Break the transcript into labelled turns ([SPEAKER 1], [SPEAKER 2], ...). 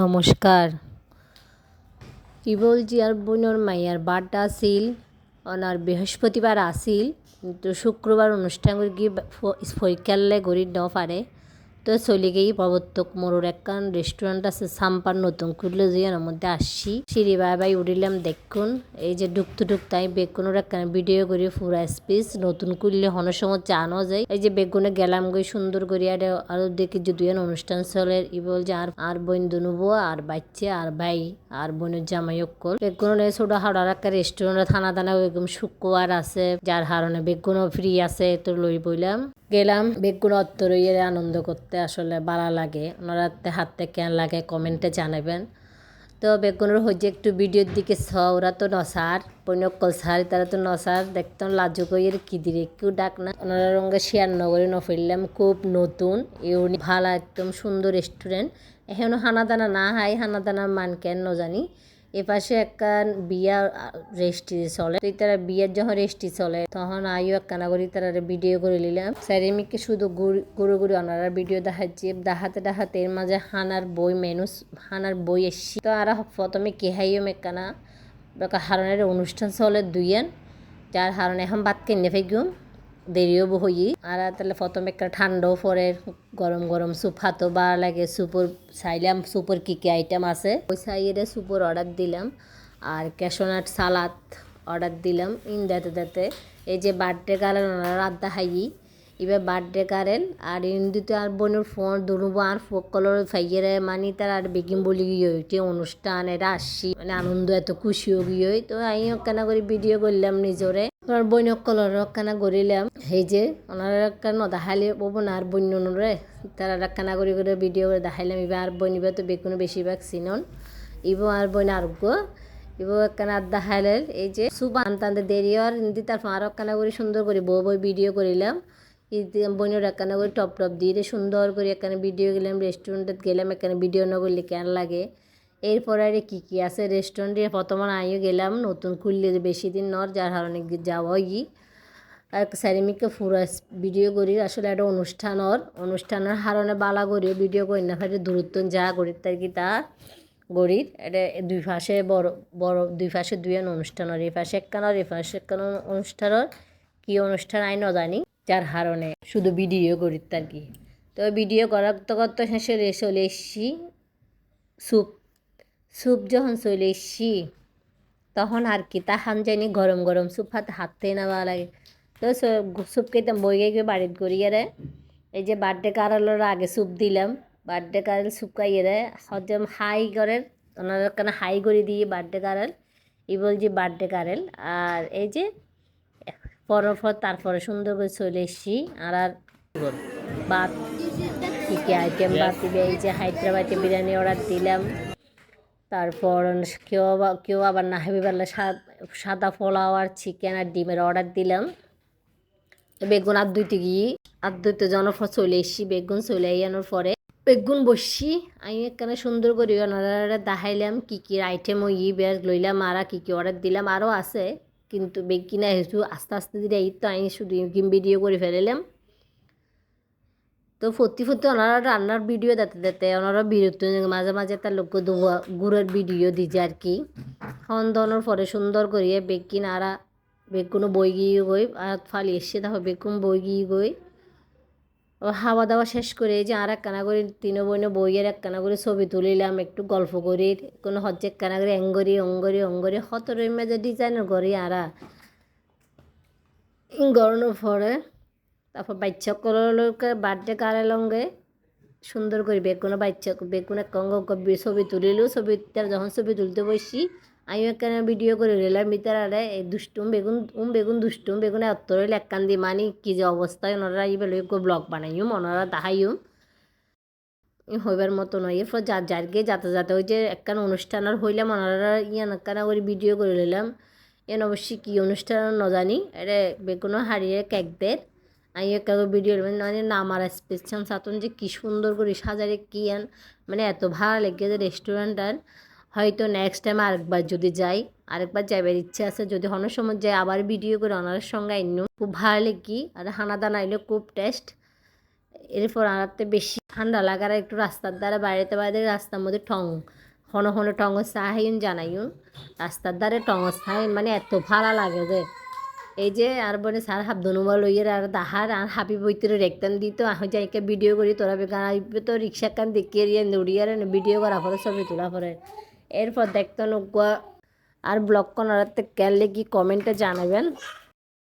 [SPEAKER 1] নমস্কার। ইবল জিয়ার বোনর মাইয়ার বার্থডে আসিল অনার বৃহস্পতিবার আসিল কিন্তু শুক্রবার অনুষ্ঠান গিয়ে ফৈকালে গড়ি ন পারে। তো চলে গেই প্রবর্তক মোড়র একখান রেস্টুরেন্ট আছে, সাম্পার নতুন খুললে যে এর মধ্যে আসছি। সিঁড়ি বাই বাই উঠিলাম দেখুন, এই যে ডুকতে ডুকতে আমি বেগুনের একখান ভিডিও করি ফুরা স্পিস নতুন খুললে হনের সময় চানো যায়। এই যে বেগুনে গেলাম গই সুন্দর করি আর আরও দেখি যদি অনুষ্ঠান চলে, ই বল যে আর আর বোন দুনুবো, আর বাচ্চা, আর ভাই, আর বোনের জামাই অক্কল। বেগুনের ছোট হাড়ার একটা রেস্টুরেন্ট থানা দানা একদম শুক্রবার আছে, যার কারণে বেগুনও ফ্রি আছে, তো লই বইলাম। গেলাম বেগুন অত্তরইয়ের আনন্দ করতে আসলে ভালো লাগে। ওনারা হাতে কেন লাগে কমেন্টে জানাবেন। তো বেগুনের হচ্ছে একটু ভিডিওর দিকে ছ ওরা তো নসার পৈনকল সার তারা তো নসার। দেখতাম লাজু কইয়ের কি দিরে, কেউ ডাক না। ওনারা রঙে শেয়ার নগরে নফেললাম খুব নতুন। ইউনি ভালো একদম সুন্দর রেস্টুরেন্ট এখনও হানাদানা না হাই হানাদানার মান কেন জানি। এপাশে একখান বিয়া রেস্টি চলে। তুই তারা বিয়ের যখন রেস্টি চলে, তখন আইও একখানা করি তারা ভিডিও করে নিলাম। স্যারেমিকে শুধু গুরু গুরু ওনারা ভিডিও দেখাচ্ছি। দেখাতে দেখাতে এর মাঝে হানার বই মেনুস হানার বই এসছি। তো আর প্রথমে কেহাইও মেকানা হারনের অনুষ্ঠান চলে দুইয়ান, যার হারণে এখন বাদ কিনে ফেগুম। দেরিও বহি। আর তাহলে প্রথম একটা ঠান্ডাও পরে গরম গরম সুপ হাতও বা লাগে স্যুপর চাইলাম সুপুর কী কী আইটেম আছে। ওই সাইডে সুপুর অর্ডার দিলাম আর ক্যাশোনাট সালাদ অর্ডার দিলাম। ইন দাতে দাতে। এই যে বার্থডে কারেন রাত আড্ডা এবার বার্থডে কারেন আর ইন্দিতে আর বোনের ফোন দুনুবো আর ফোক কলর ফাইয়েরে মানি তার আর বেগিম বলি গিয়ে অনুষ্ঠান, এটা আসছি মানে আনন্দ এত খুশিও গিয়ে তো আমি কেন করে ভিডিও করলাম নিজরে তোমার বৈনক কলর কানা গড়িলাম সেই যে ওনারা কেন দেখাইলে বব না আর বন্য রে তারা কানা করে করে ভিডিও করে দেখাইলাম এবার আর বইনিবা তো বেগুনো বেশিরভাগ চিনন ইবো আর বইন আরোগ্য ইবো একখানা আর দেখাইলে এই যে সুবান টানতে দেরি আর হিন্দি তার আর কানা করে সুন্দর করে বউ বই ভিডিও করিলাম বইনের একখানা করে টপ টপ দিয়ে সুন্দর করে একখানে ভিডিও গেলাম রেস্টুরেন্টে গেলাম একখানে ভিডিও না করলে কেন লাগে এরপর আর কী কী আছে রেস্টুরেন্টে প্রথম আমিও গেলাম নতুন খুললে বেশি দিন নর যার কারণে যাওয়া গি আর স্যারেমিকে পুরো ভিডিও করি আসলে একটা অনুষ্ঠানর অনুষ্ঠানের হারণে বালা করিও ভিডিও করি না ফেলে দূরত্ব যা করি তার কি তা গড়ির এটা দুই পাশে বড় বড় দুই পাশে দুই অনুষ্ঠানর এই পাশে একখানর এই পাশে একখান অনুষ্ঠানর কী অনুষ্ঠান আই জানি যার হারণে। শুধু ভিডিও করি আর কি? তো ভিডিও তো করতে শেষে চলে এসছি। স্যুপ স্যুপ যখন চলে এসছি, তখন আর কি তাহান জানি গরম গরম স্যুপ হাতে হাতে নেওয়া লাগে। তো স্যুপ খেতাম, বই গিয়ে বাড়িতে করিয়ে রে এই যে বার্থডে কারালোর আগে স্যুপ দিলাম। বার্থডে কারাল স্যুপ খাইয়ে রে হজম হাই করে ওনার কেন হাই করে দিয়ে বার্থডে কারাল। এই বলছি বার্থডে কারেল। আর এই যে পরের পর তারপরে সুন্দর করে চলে এসছি। আর আর ভাত কী কী আইটেম বাদ দিবে এই যে হায়দ্রাবাদে বিরিয়ানি অর্ডার দিলাম। তারপর কেউ আবার কেউ আবার না হেবি বেলা সাদা পোলাও আর চিকেন আর ডিমের অর্ডার দিলাম। বেগুন আর দুইতে গিয়ে আর দুইতে জনের পর চলে এসছি বেগুন চলে আনোর পরে। বেগুন বসছি আমি এখানে সুন্দর করে ওনারা দেখাইলাম কী কী আইটেম ওই বেশ লইলাম আর কী কী অর্ডার দিলাম আরও আছে। কিন্তু বেগিনা হেসু আস্তে আস্তে দিলে এই তো আমি শুধু ভিডিও করে ফেলেলাম তো ফতি ফতি ওনারা রান্নার ভিডিও দিতে দিতে ওনারা বিরক্ত মাঝে মাঝে তার লোক গুড়ের ভিডিও দিছে আর কি। সন্দনের পরে সুন্দর করিয়ে বেগ বেগুনো বই গিয়ে গই, আর ফালি এসছে তারপর বেগুন বই গিয়ে গই। হাওয়া দাওয়া শেষ করে যে আর একখানা করে তিনো বইনো বইয়ের একখানা করে ছবি তুলিলাম, একটু গল্প করি, কোনো হচ্ছে একখানা করে অঙ্গরি অঙ্গরি হতরের মেজে ডিজাইনের করি আরা। গরমের পরে তারপর বাচ্চা কলকে বার্থডে কারে লঙ্গে, সুন্দর করে বেগুনো বাচ্চা বেগুনে কঙ্গ ছবি তুলিলেও ছবি যখন ছবি তুলতে বসি আমি একখানে ভিডিও করে, রেলার ভিতরে এই দুষ্টুম বেগুন, উম বেগুন দুষ্টুম বেগুনে অত্তরে একখান দি, মানি কি যে অবস্থায় ওনারা এই বেলো ব্লগ বানাইম ওনারা তাহাইম হইবার মতো নয় এরপর যার গিয়ে যাতে যাতে ওই যে একখান অনুষ্ঠান আর হইলাম, ওনারা ইয়ান একখানা করে ভিডিও করে নিলাম এন অবশ্যই কী অনুষ্ঠান ন জানি এটা বেগুনো হারিয়ে কেকদের আমি একটা ভিডিও মানে নামার স্পেশাল সাতন যে কী সুন্দর করে সাজারে কী আন মানে এত ভালো লেগেছে রেস্টুরেন্ট আর। হয়তো নেক্সট টাইম আরেকবার যদি যাই, আরেকবার যাইবার ইচ্ছে আছে, যদি অনেক সময় যাই, আবার ভিডিও করে ওনার সঙ্গে আইন। খুব ভালো লেগি, আর হানা দানা আইলে খুব টেস্ট এরপর আর বেশি ঠান্ডা লাগার একটু রাস্তার দ্বারা বাইরেতে বাইরে রাস্তার মধ্যে টং হন হন টং চাহাইন জানাইন রাস্তার দ্বারে টং চাই মানে এত ভালো লাগে যে। এই যে আর বলে স্যার হাব দনুমা লইয়ের আর দাহার আর হাবি বইতে রেখতাম দিত, আহ যাইকে ভিডিও করি, তোরা বেকার তো রিক্সা কান দেখিয়ে দিয়ে দৌড়িয়ে ভিডিও করা পরে ছবি তোলা পরে। এরপর দেখতো অনুগ্রহ আর ব্লগ করার কেন কি কমেন্টে জানাবেন।